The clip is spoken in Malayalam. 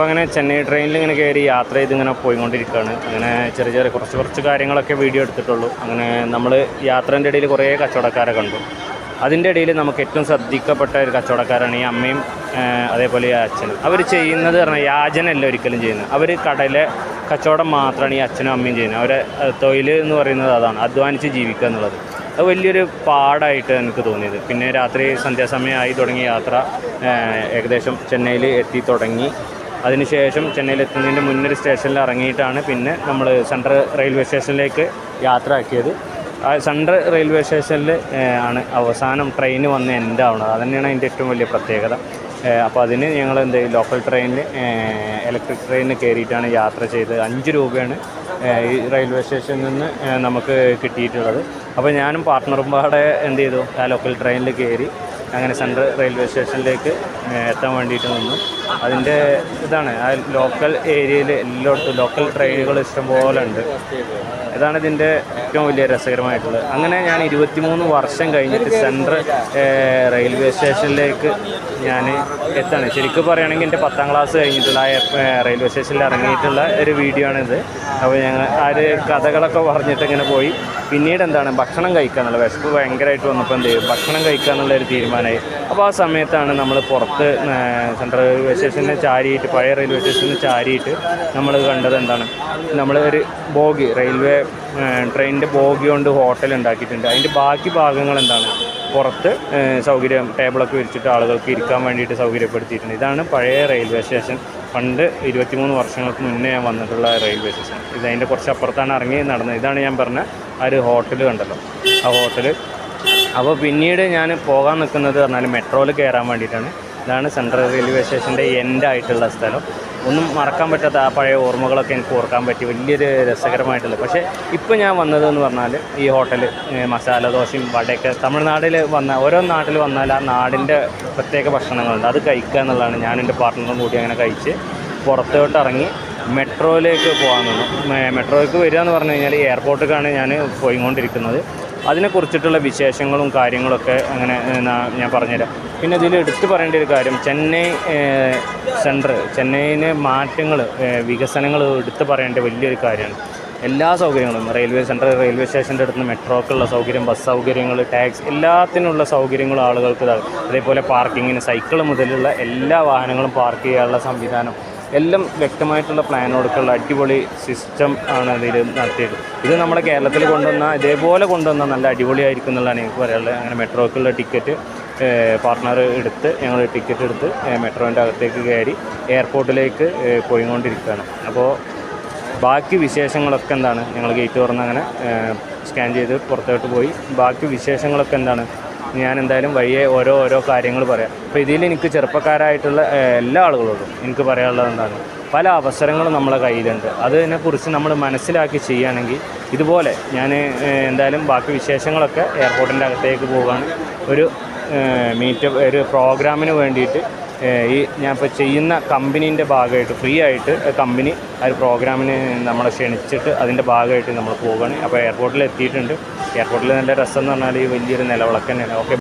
അപ്പോൾ അങ്ങനെ ചെന്നൈ ട്രെയിനിൽ ഇങ്ങനെ കയറി യാത്ര ചെയ്ത് ഇങ്ങനെ പോയിക്കൊണ്ടിരിക്കുകയാണ് അങ്ങനെ ചെറിയ ചെറിയ കുറച്ച് കുറച്ച് കാര്യങ്ങളൊക്കെ വീഡിയോ എടുത്തിട്ടുള്ളൂ. അങ്ങനെ നമ്മൾ യാത്രേന്റെ ഇടയിൽ കുറേ കച്ചവടക്കാരെ കണ്ടു. അതിന്റെ ഇടയിൽ നമുക്ക് ഏറ്റവും ശ്രദ്ധിക്കപ്പെട്ട ഒരു കച്ചവടക്കാരാണ് ഈ അമ്മയും അതേപോലെ ഈ അച്ഛനും. അവർ ചെയ്യുന്നത് പറഞ്ഞാൽ യാചനല്ല ഒരിക്കലും ചെയ്യുന്നത്. അവർ കടയിലെ കച്ചവടം മാത്രമാണ് ഈ അച്ഛനും അമ്മയും ചെയ്യുന്നത്. അവരെ തൊഴിൽ എന്ന് പറയുന്നത് അതാണ്. അധ്വാനിച്ച് ജീവിക്കുക എന്നുള്ളത്. അത് വലിയൊരു പാടായിട്ട് എനിക്ക് തോന്നിയത്. പിന്നെ രാത്രി സന്ധ്യാസമയമായി തുടങ്ങിയ യാത്ര ഏകദേശം ചെന്നൈയിൽ എത്തി തുടങ്ങി. അതിനുശേഷം ചെന്നൈയിൽ എത്തുന്നതിന്റെ മുന്നൊരു സ്റ്റേഷനിൽ ഇറങ്ങിയിട്ടാണ് പിന്നെ നമ്മൾ സെൻട്രൽ റെയിൽവേ സ്റ്റേഷനിലേക്ക് യാത്ര ആക്കിയത്. ആ സെൻട്രൽ റെയിൽവേ സ്റ്റേഷനിൽ ആണ് അവസാനം ട്രെയിൻ വന്ന് എൻഡ് ആവുന്നത് അതുതന്നെയാണ് അതിന്റെ ഏറ്റവും വലിയ പ്രത്യേകത. അപ്പോൾ അതിന് ഞങ്ങൾ എന്ത് ലോക്കൽ ട്രെയിനിൽ ഇലക്ട്രിക് ട്രെയിനിൽ കയറിയിട്ടാണ് യാത്ര ചെയ്തത്. അഞ്ച് രൂപയാണ് ഈ റെയിൽവേ സ്റ്റേഷനിൽ നിന്ന് നമുക്ക് കിട്ടിയിട്ടുള്ളത്. അപ്പോൾ ഞാനും പാർട്ട്ണറും പാടെ എന്ത് ചെയ്തു? ആ ലോക്കൽ ട്രെയിനിൽ കയറി അങ്ങനെ സെൻട്രൽ റെയിൽവേ സ്റ്റേഷനിലേക്ക് എത്താൻ വേണ്ടിയിട്ട് നിന്നു. അതിന്റെ ഇതാണ് ആ ലോക്കൽ ഏരിയയിൽ എല്ലായിടത്തും ലോക്കൽ ട്രെയിനുകൾ ഇഷ്ടംപോലെ ഉണ്ട് ഇതാണ് ഇതിന്റെ ഏറ്റവും വലിയ രസകരമായിട്ടുള്ളത്. അങ്ങനെ ഞാൻ ഇരുപത്തിമൂന്ന് വർഷം കഴിഞ്ഞിട്ട് സെൻട്രൽ റെയിൽവേ സ്റ്റേഷനിലേക്ക് ഞാൻ എത്താണ്. ശരിക്കും പറയുകയാണെങ്കിൽ എന്റെ പത്താം ക്ലാസ് കഴിഞ്ഞിട്ടുള്ള ആ റെയിൽവേ സ്റ്റേഷനിൽ ഇറങ്ങിയിട്ടുള്ള ഒരു വീഡിയോ ആണിത്. അപ്പോൾ ഞങ്ങൾ ആ ഒരു കഥകളൊക്കെ പറഞ്ഞിട്ട് ഇങ്ങനെ പോയി. പിന്നീട് എന്താണ് ഭക്ഷണം കഴിക്കുക എന്നുള്ള വിശപ്പ് ഭയങ്കരമായിട്ട് വന്നപ്പോൾ എന്ത് ചെയ്യും ഭക്ഷണം കഴിക്കുക എന്നുള്ള ഒരു തീരുമാനമായി. അപ്പോൾ ആ സമയത്താണ് നമ്മൾ പുറത്ത് സെൻട്രൽ റെയിൽവേ സ്റ്റേഷനിൽ ചാരിയിട്ട് പഴയ റെയിൽവേ സ്റ്റേഷനിൽ ചാരിയിട്ട് നമ്മൾ കണ്ടത് എന്താണ്? നമ്മൾ ഒരു ബോഗി റെയിൽവേ ട്രെയിനിന്റെ ബോഗി കൊണ്ട് ഹോട്ടൽ ഉണ്ടാക്കിയിട്ടുണ്ട്. അതിന്റെ ബാക്കി ഭാഗങ്ങൾ എന്താണ്? പുറത്ത് സൗകര്യം ടേബിളൊക്കെ വിരിച്ചിട്ട് ആളുകൾക്ക് ഇരിക്കാൻ വേണ്ടിയിട്ട് സൗകര്യപ്പെടുത്തിയിട്ടുണ്ട്. ഇതാണ് പഴയ റെയിൽവേ സ്റ്റേഷൻ. പണ്ട് ഇരുപത്തിമൂന്ന് വർഷങ്ങൾക്ക് മുന്നേ വന്നിട്ടുള്ള റെയിൽവേ സ്റ്റേഷൻ. ഇതതിന്റെ കുറച്ച് അപ്പുറത്താണ് ഇറങ്ങി നടന്നത്. ഇതാണ് ഞാൻ പറഞ്ഞ ആ ഒരു ഹോട്ടൽ കണ്ടല്ലോ. ആ ഹോട്ടൽ അപ്പോൾ പിന്നീട് ഞാൻ പോകാൻ നിൽക്കുന്നത് പറഞ്ഞാൽ മെട്രോയിൽ കയറാൻ വേണ്ടിയിട്ടാണ്. ഇതാണ് സെൻട്രൽ റെയിൽവേ സ്റ്റേഷന്റെ എൻഡ് ആയിട്ടുള്ള സ്ഥലം. ഒന്നും മറക്കാൻ പറ്റാത്ത ആ പഴയ ഓർമ്മകളൊക്കെ എനിക്ക് ഓർക്കാൻ പറ്റി. വലിയൊരു രസകരമായിട്ടുള്ളത് പക്ഷേ ഇപ്പോൾ ഞാൻ വന്നത് എന്ന് പറഞ്ഞാൽ ഈ ഹോട്ടൽ മസാല ദോശയും വടയൊക്കെ തമിഴ്നാട്ടിൽ വന്ന ഓരോ നാട്ടിൽ വന്നാൽ ആ നാടിന്റെ പ്രത്യേക ഭക്ഷണങ്ങളുണ്ട്. അത് കഴിക്കുക എന്നുള്ളതാണ് ഞാൻ എന്റെ പാർട്ട്ണറും കൂടി അങ്ങനെ കഴിച്ച് പുറത്തോട്ട് ഇറങ്ങി മെട്രോയിലേക്ക് മെ- മെട്രോയ്ക്ക് വരിക എന്ന് പറഞ്ഞു കഴിഞ്ഞാൽ എയർപോർട്ടിലേക്കാണ് ഞാൻ പോയിക്കൊണ്ടിരിക്കുന്നത്. അതിനെക്കുറിച്ചിട്ടുള്ള വിശേഷങ്ങളും കാര്യങ്ങളൊക്കെ അങ്ങനെ ഞാൻ പറഞ്ഞുതരാം. പിന്നെ ഇതിൽ എടുത്തു പറയേണ്ട ഒരു കാര്യം ചെന്നൈ സെന്റർ ചെന്നൈയിലെ മാറ്റങ്ങൾ വികസനങ്ങൾ എടുത്തു പറയേണ്ട വലിയൊരു കാര്യമാണ്. എല്ലാ സൗകര്യങ്ങളും റെയിൽവേ സെന്റർ റെയിൽവേ സ്റ്റേഷന്റെ അടുത്ത് മെട്രോക്കുള്ള സൗകര്യം ബസ് സൗകര്യങ്ങൾ ടാക്സ് എല്ലാത്തിനുള്ള സൗകര്യങ്ങളും ആളുകൾക്ക് ഇതാ അതേപോലെ പാർക്കിങ്ങിന് സൈക്കിൾ മുതലുള്ള എല്ലാ വാഹനങ്ങളും പാർക്ക് ചെയ്യാനുള്ള സംവിധാനം. എല്ലാം വ്യക്തമായിട്ടുള്ള പ്ലാനോടൊക്കെയുള്ള അടിപൊളി സിസ്റ്റം ആണ് ഇതിൽ നടത്തിയത്. ഇത് നമ്മുടെ കേരളത്തിൽ കൊണ്ടുവന്ന ഇതേപോലെ കൊണ്ടുവന്ന നല്ല അടിപൊളിയായിരിക്കും എന്നുള്ളതാണ് എനിക്ക് പറയാനുള്ളത്. അങ്ങനെ മെട്രോക്കുള്ള ടിക്കറ്റ് പാർട്ട്ണർ എടുത്ത് ഞങ്ങൾ ടിക്കറ്റ് എടുത്ത് മെട്രോന്റെ അകത്തേക്ക് കയറി എയർപോർട്ടിലേക്ക് പോയിക്കൊണ്ടിരിക്കുകയാണ്. അപ്പോൾ ബാക്കി വിശേഷങ്ങളൊക്കെ എന്താണ്? ഞങ്ങൾ ഗേറ്റ് തുറന്ന് അങ്ങനെ സ്കാൻ ചെയ്ത് പുറത്തോട്ട് പോയി. ബാക്കി വിശേഷങ്ങളൊക്കെ എന്താണ്? ഞാൻ എന്തായാലും വഴിയെ ഓരോ ഓരോ കാര്യങ്ങൾ പറയാം. അപ്പോൾ ഇതിൽ എനിക്ക് ചെറുപ്പക്കാരായിട്ടുള്ള എല്ലാ ആളുകളോടും എനിക്ക് പറയാനുള്ളത് എന്താണ് പല അവസരങ്ങളും നമ്മളെ കയ്യിലുണ്ട്. അതിനെക്കുറിച്ച് നമ്മൾ മനസ്സിലാക്കി ചെയ്യുകയാണെങ്കിൽ ഇതുപോലെ ഞാൻ എന്തായാലും ബാക്കി വിശേഷങ്ങളൊക്കെ എയർപോർട്ടിന്റെ അകത്തേക്ക് പോവുകയാണ് ഒരു മീറ്റ് ഒരു പ്രോഗ്രാമിന് വേണ്ടിയിട്ട് ഈ ഞാൻ ഇപ്പോൾ ചെയ്യുന്ന കമ്പനീന്റെ ഭാഗമായിട്ട് ഫ്രീ ആയിട്ട് കമ്പനി ആ ഒരു പ്രോഗ്രാമിന് നമ്മളെ ക്ഷണിച്ചിട്ട് അതിന്റെ ഭാഗമായിട്ട് നമ്മൾ പോവുകയാണ് അപ്പോൾ എയർപോർട്ടിൽ എത്തിയിട്ടുണ്ട്. എയർപോർട്ടിൽ നല്ല രസം എന്ന് പറഞ്ഞാൽ ഈ വലിയൊരു നിലവിളക്ക് തന്നെയാണ് ഓക്കെ